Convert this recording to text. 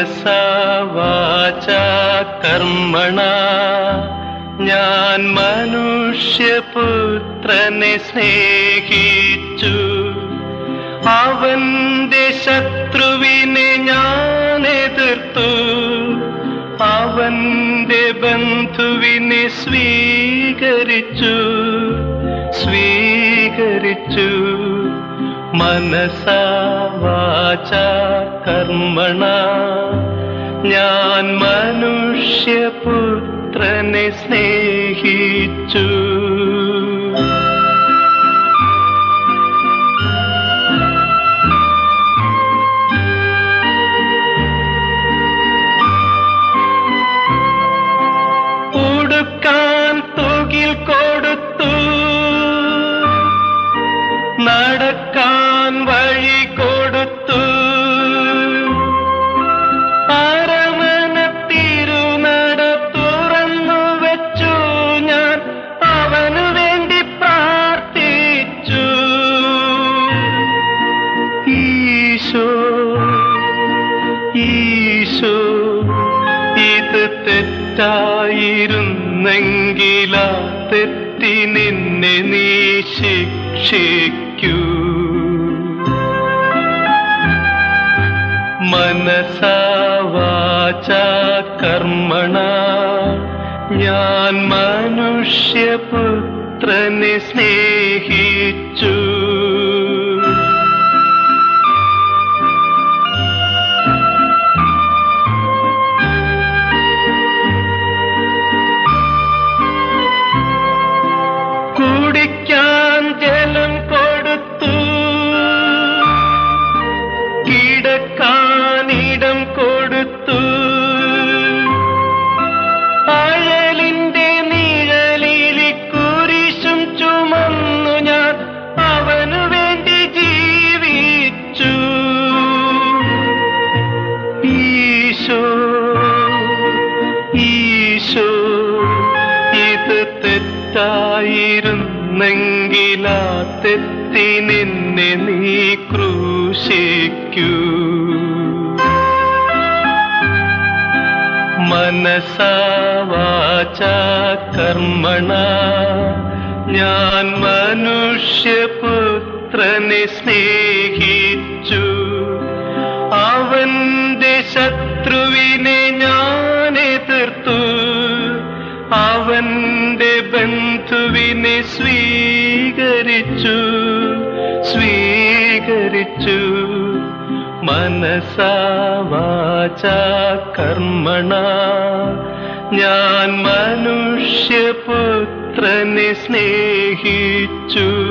മനസാ വാച കർമ്മണ. ഞാൻ മനുഷ്യപുത്രനെ സ്നേഹിച്ചു. അവന്റെ ശത്രുവിനെ ഞാൻ എതിർത്തു. അവന്റെ ബന്ധുവിനെ സ്വീകരിച്ചു. സ്വീകരിച്ചു. മനസാ വാച കർമ്മണ. ഞാൻ മനുഷ്യപുത്രനെ സ്നേഹിച്ചു. ഉടുക്കാൻ തുകിൽ കൊടുത്തു. നടക്കാൻ ഈശോ തെറ്റി നിന്നെ നീ കർമ്മണ ഞാൻ മനുഷ്യപുത്രനെ സ്നേഹിച്ചു തെറ്റി നിന്നെ നീ ക്രൂശിക്കൂ. മനസാ വാച കർമ്മണ ഞാൻ മനുഷ്യപുത്രനെ സ്നേഹിച്ചു. അവന്റെ ശത്രുവിനെ ഞാൻ അവന്റെ ബന്ധുവിനെ സ്വീകരിച്ചു സ്വീകരിച്ചു. മനസാവാച കർമ്മണ ഞാൻ മനുഷ്യപുത്രനെ സ്നേഹിച്ചു.